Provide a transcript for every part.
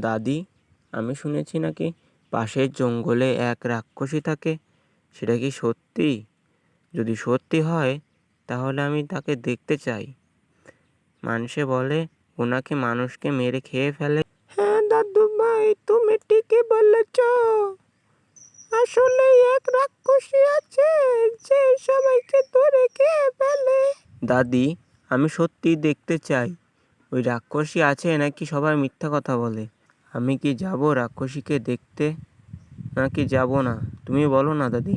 দাদি আমি শুনেছি নাকি পাশের জঙ্গলে এক রাক্ষসী থাকে সেটা কি সত্যি? যদি সত্যি হয় তাহলে আমি তাকে দেখতে চাই। মানুষে বলে ওনাকে মানুষকে মেরে খেয়ে ফেলে। হ্যাঁ দাদু ভাই তুমি ঠিকই বলেছ। আসলে এক রাক্ষসী আছে যে সবাইকে ধরে খেয়ে ফেলে। দাদি আমি সত্যি দেখতে চাই। ওই রাক্ষসী আছে নাকি সবাই মিথ্যা কথা বলে? আমি কি যাব রাক্ষসীকে দেখতে? নাকি যাব না? তুমি বলো না দাদি।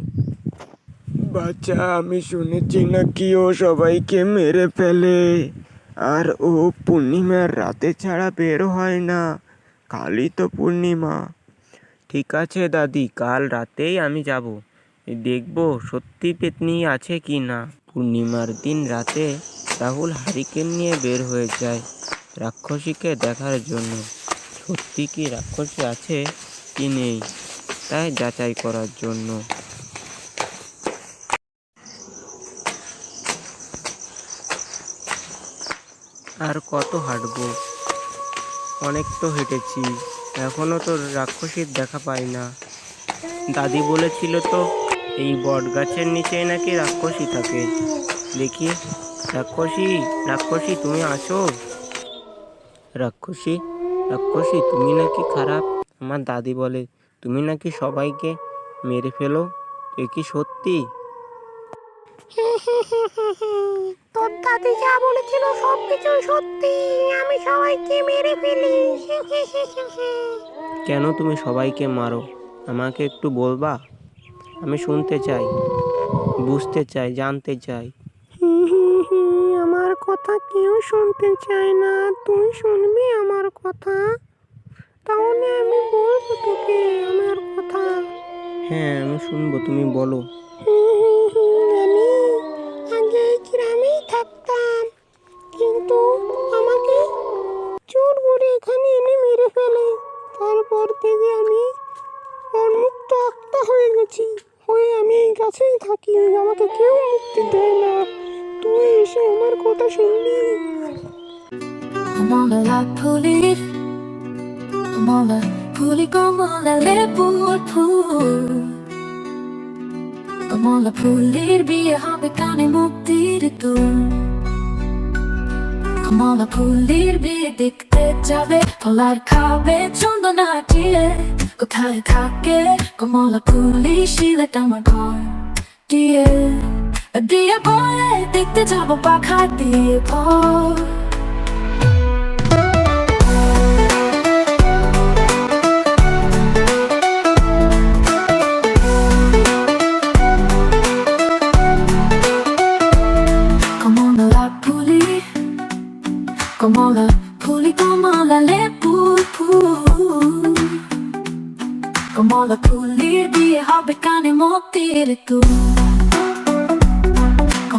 বাচ্চা আমি শুনেছি নাকি ও সবাইকে মেরে ফেলে। আর ও পূর্ণিমার রাতে ছাড়া বের হয় না। কালই তো পূর্ণিমা। ঠিক আছে দাদি কাল রাতেই আমি যাব। দেখব সত্যি পেতনি আছে কি না। পূর্ণিমার দিন রাতে রাহুল হারিকেন নিয়ে বের হয়ে যায় রাক্ষসীকে দেখার জন্য। সত্যি কি রাক্ষসী আছে কি নেই, তাই যাচাই করার জন্য। আর কত হাঁটবো? অনেক তো হেঁটেছি এখনও তো রাক্ষসীর দেখা পাই না। দাদি বলেছিল তো, এই বট গাছের নিচে নাকি রাক্ষসী থাকে। দেখি, রাক্ষসী রাক্ষসী, তুমি আছো? রাক্ষসী রাক্ষসী তুমি নাকি খারাপ? আমার দাদি বলে তুমি নাকি সবাইকে মেরে ফেলো? এ কি সত্যি? তোর দাদি যা বলেছিল সবকিছু সত্যি। আমি সবাইকে মেরে ফেলি। কেন তুমি সবাইকে মারো? আমাকে একটু বলবা? আমি শুনতে চাই বুঝতে চাই জানতে চাই। কথা কেউ শুনতে চায় না। তুই শুনবি আমার কথা। তাহলে আমি বলব তোকে আমার কথা। হ্যাঁ আমি শুনব, তুমি বলো। আমার কথা শুনলি কমলা ফুলের বিয়ে হবে কানে মুক্তির তোর কমলা ফুলের বিয়ে দেখতে যাবে, ফলার খাবে চন্দন আটিয়ে কোথায় থাকে? কমলা ফুলি শিলেট আমার ঘর দিয়ে। দিয়ে বলে দেখতে যাব পাখা দিয়ে ভর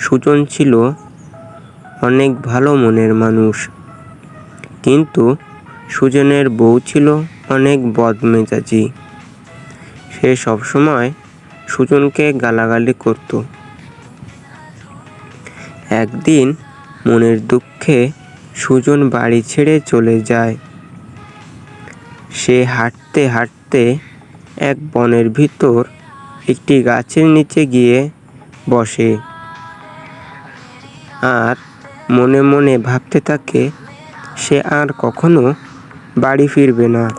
সুজন ছিল অনেক ভালো মনের মানুষ। কিন্তু সুজনের বউ ছিল অনেক বদমেজাজি। সে সবসময় সুজনকে গালাগালি করতো। একদিন মনের দুঃখে সুজন বাড়ি ছেড়ে চলে যায়। সে হাঁটতে হাঁটতে এক বনের ভিতর একটি গাছের নিচে গিয়ে বসে। আর মনে মনে ভাবতে থাকে, সে আর কখনো বাড়ি ফিরবে না।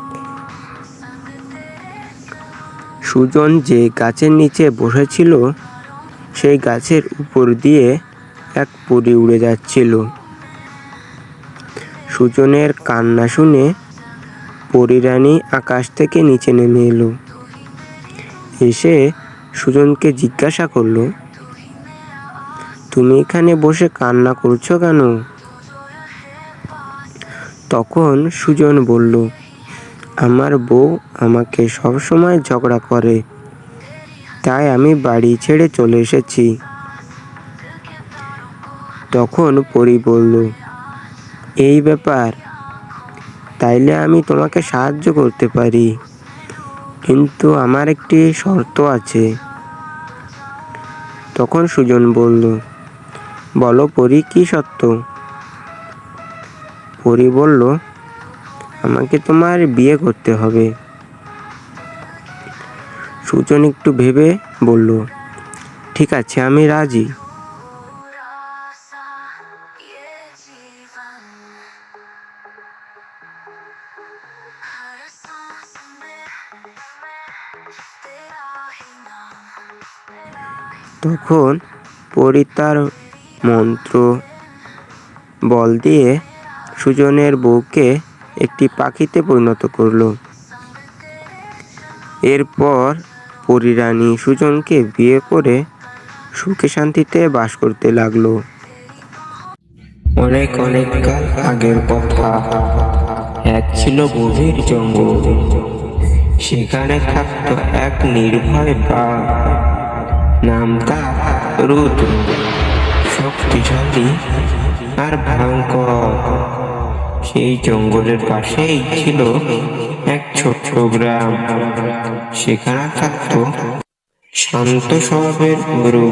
সুজন যে গাছের নিচে বসেছিল, সেই গাছের উপর দিয়ে এক পরী উড়ে যাচ্ছিল। সুজনের কান্না শুনে পরিরানী আকাশ থেকে নিচে নেমে এলো। এসে সুজনকে জিজ্ঞাসা করল তুমি এখানে বসে কান্না করছ কেন? তখন সুজন বলল, আমার বউ আমাকে সবসময় ঝগড়া করে, তাই আমি বাড়ি ছেড়ে চলে এসেছি। তখন পরি বলল, এই ব্যাপার, তাইলে আমি তোমাকে সাহায্য করতে পারি, কিন্তু আমার একটি শর্ত আছে। তখন সুজন বলল বলো, পরি, কি সত্য? পরি বলল, আমাকে তোমার বিয়ে করতে হবে। সুজন একটু ভেবে বলল, ঠিক আছে, আমি রাজি। তখন পরি তার মন্ত্র বল দিয়ে সুজনের বউকে একটি পাখিতে পরিণত করল। এরপর পরিরানী সুজনকে বিয়ে করে সুখে শান্তিতে বাস করতে লাগল। অনেক অনেক কাল আগের কথা। এক ছিল গভীর জঙ্গল। সেখানে থাকতো এক নির্ভয় বাঘ। নাম তার রুদ্র। শক্তিশালী আর ভয়ঙ্কর। সেই জঙ্গলের পাশেই ছিল এক ছোট্ট গ্রাম। সেখানে থাকতো শান্ত স্বভাবের গরু।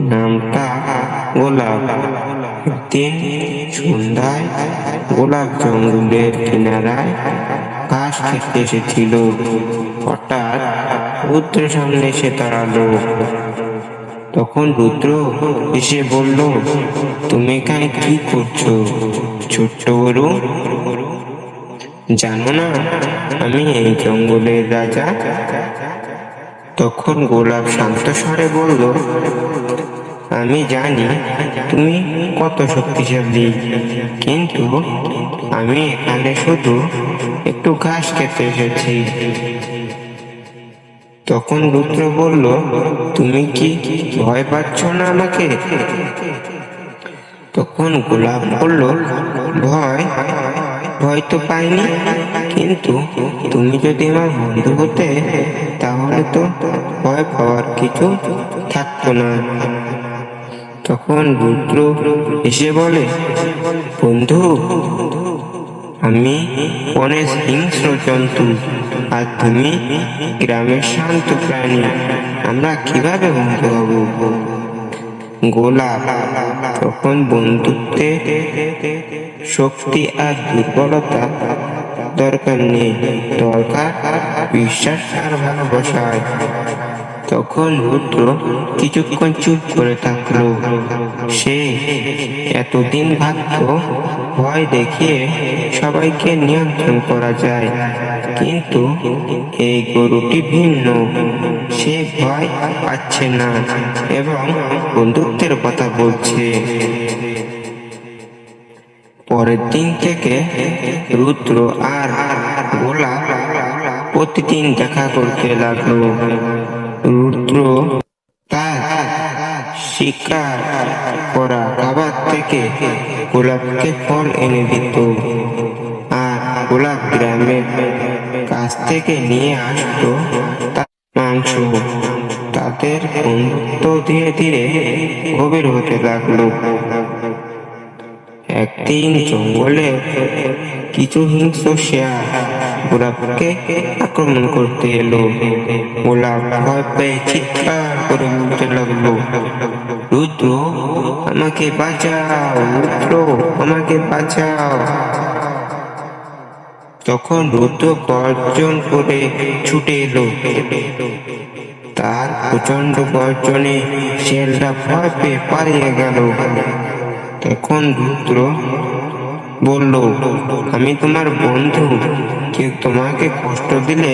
নামটা গোলাপ। একদিন সন্ধ্যায় গোলাপ জঙ্গলের কিনারায় ঘাস খেতে এসেছিল। হঠাৎ রুদ্রের সামনে এসে দাঁড়াল তখন রুদ্র এসে বলল, তুমি এখানে কি করছ, ছোট্ট গরু জানো না, আমি এই জঙ্গলের রাজা। তখন গোলাপ শান্ত স্বরে বলল, আমি জানি তুমি কত শক্তিশালী, কিন্তু আমি এখানে শুধু একটু ঘাস খেতে এসেছি। তখন রুদ্র বলল, তুমি কি ভয় পাচ্ছ না আমাকে? তখন গোলাপ বলল, ভয় ভয় তো পাইনি। কিন্তু তুমি যদি আমার বন্ধু হতে, তাহলে তো ভয় পাওয়ার কিছু থাকতো না। তখন রুদ্র এসে বলে, বন্ধু আমি অনেক হিংস্র জন্তু আর তুমি গ্রামের শান্ত প্রাণী, আমরা কীভাবে বন্ধু হব? গোলাপ, তখন বন্ধুত্বে শক্তি আর দুর্বলতা দরকার নেই, দরকার বিশ্বাস আর ভালোবাসায় তখন রুদ্র কিছুক্ষণ চুপ করে থাকল। সে এতদিন ভাবত ভয় দেখিয়ে সবাইকে নিয়ন্ত্রণ করা যায়। কিন্তু এই গরুটি ভিন্ন। সে ভয় পাচ্ছে না এবং বন্ধুত্বের কথা বলছে। পরের দিন থেকে রুদ্র আর গোলাপ প্রতিদিন দেখা করতে লাগল। রুদ্র তার শিকার করা খাবার থেকে গোলাপকে ফল এনে দিত। আর গোলাপ গ্রামের কাছ থেকে নিয়ে আসতো মাংস। তাদের বন্ধুত্ব ধীরে ধীরে গভীর হতে লাগল। একদিন জঙ্গলে কিছু হিংস্র শেয়ার গোলাপকে আক্রমণ করতে এলো। গোলাপ ভয় পেয়ে চিৎকার করে বলতে লাগল। রুদ্র, আমাকে বাঁচাও, রুদ্র, আমাকে বাঁচাও। তখন রুদ্র গর্জন করে ছুটে এলো। তার প্রচণ্ড গর্জনে শেলটা ভয় পেয়ে পালিয়ে গেল। তখন রুদ্র বলল, আমি তোমার বন্ধু। কেউ তোমাকে কষ্ট দিলে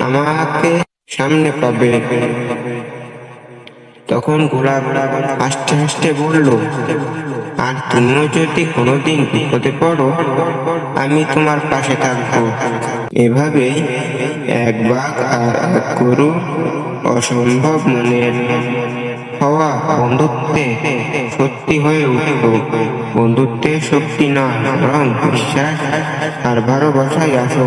আমাকে সামনে পাবে। তখন গোলাপ হাসতে হাসতে বলল, আর তুমিও যদি কোনোদিন বিপদে পড়ো, আমি তোমার পাশে থাকব। এভাবেই এক বাঘ আর এক গরু অসম্ভব মনের হওয়া বন্ধুত্বে সত্যি হয়ে উঠল। বন্ধুত্বে শক্তি না বরং বিশ্বাস আর বসাই আসো